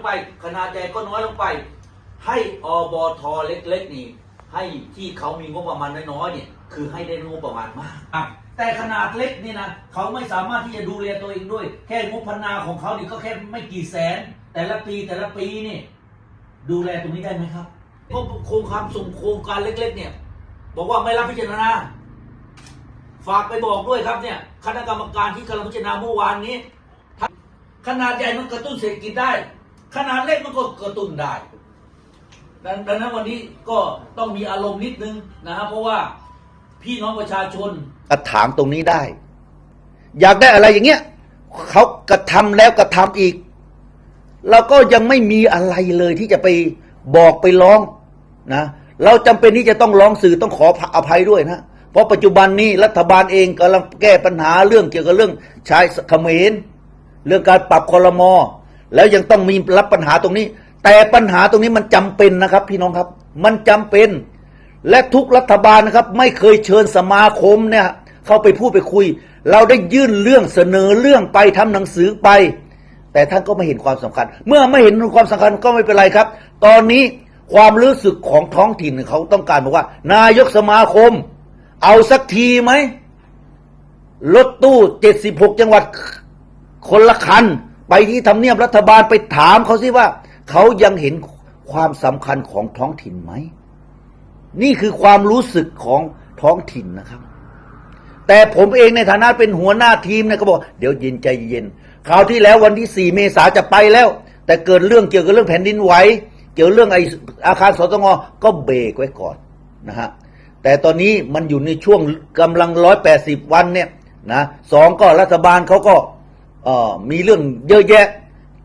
ลงไปขนาดใหญ่ก็น้อยลงไป ให้อบทเล็กๆนี่ให้ที่เขามีงบประมาณน้อยๆเนี่ยคือให้ได้งบประมาณมากอะแต่ขนาดเล็กนี่นะเขาไม่สามารถที่จะดูแลตัวเองด้วย แค่งบพนาของเขานี่ก็แค่ไม่กี่แสน แต่ละปีแต่ละปีนี่ดูแลตรงนี้ได้ไหมครับก็โครงการส่งโครงการเล็ก ๆ เนี่ย บอกว่าไม่รับพิจารณาฝากไปบอกด้วยครับเนี่ยคณะกรรมการที่กำลังพิจารณาเมื่อวานนี้ขนาดใหญ่มันกระตุ้นเศรษฐกิจได้ ขนาดเล็กมันก็กระตุ้นได้ดังดังนั้นวันนี้ก็ต้องมีอารมณ์นิดนึงนะครับเพราะว่าพี่น้องประชาชนกระถางตรงนี้ได้ อยากได้อะไรอย่างเงี้ยเขากระทำแล้วกระทำอีกเราก็ยังไม่มีอะไรเลยที่จะไปบอกไปร้องนะ เราจำเป็นที่จะต้องร้องสื่อต้องขออภัยด้วยนะเพราะปัจจุบันนี้รัฐบาลเองกำลังแก้ปัญหาเรื่องเกี่ยวกับเรื่องชายเขมรเรื่องการปรับคอรมอ แล้วยังต้องมีรับปัญหาตรงนี้ แต่ปัญหาตรงนี้มันจำเป็นนะครับ พี่น้องครับ มันจำเป็น และทุกรัฐบาลนะครับ ไม่เคยเชิญสมาคมเนี่ย เข้าไปพูดไปคุย เราได้ยื่นเรื่องเสนอเรื่องไปทำหนังสือไป แต่ท่านก็ไม่เห็นความสำคัญ เมื่อไม่เห็นความสำคัญก็ไม่เป็นไรครับ ตอนนี้ความรู้สึกของท้องถิ่นเขาต้องการบอกว่า นายกสมาคม เอาสักทีไหมรถตู้เจ็ดสิบหกจังหวัดคนละคัน ไปที่ทำเนียบรัฐบาลไปถามเขาสิว่า เขายังเห็นความสำคัญของท้องถิ่นไหม นี่คือความรู้สึกของท้องถิ่นนะครับ แต่ผมเองในฐานะเป็นหัวหน้าทีมนี่ยก็บอก เดี๋ยวเย็นใจเย็นคราวที่แล้ววันที่ 4 เมษาจะไปแล้ว แต่เกิดเรื่องเกี่ยวกับเรื่องแผ่นดินไหวเกี่ยวเรื่องไออาคารสตงก็เบรกไว้ก่อนนะฮะแต่ตอนนี้มันอยู่ในช่วงกำลังร้อยแปดสิบวันเนี่ยนะสองก็รัฐบาลเขาก็ เอ่อมีเรื่องเยอะแยะ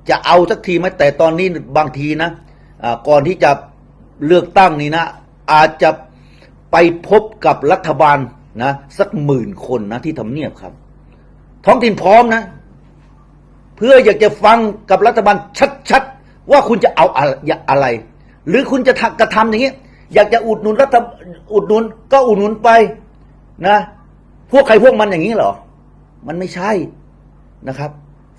จะเอาสักทีไหมแต่ตอนนี้บางทีนะก่อนที่จะเลือกตั้งนี่นะ อาจจะไปพบกับรัฐบาลนะสักหมื่นคนนะที่ทำเนียบครับ ท้องถิ่นพร้อมนะ เพื่ออยากจะฟังกับรัฐบาลชัดๆ ว่าคุณจะเอาอะไร หรือคุณจะทำกระทำอย่างนี้ อยากจะอุดหนุนรัฐอุดหนุนก็อุดหนุนไปนะ พวกใครพวกมันอย่างนี้เหรอ มันไม่ใช่ นะครับ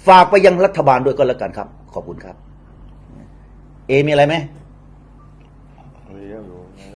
ฝากไปยังรัฐบาลด้วยก็แล้วกันครับ ขอบคุณครับ เอมีอะไรไหม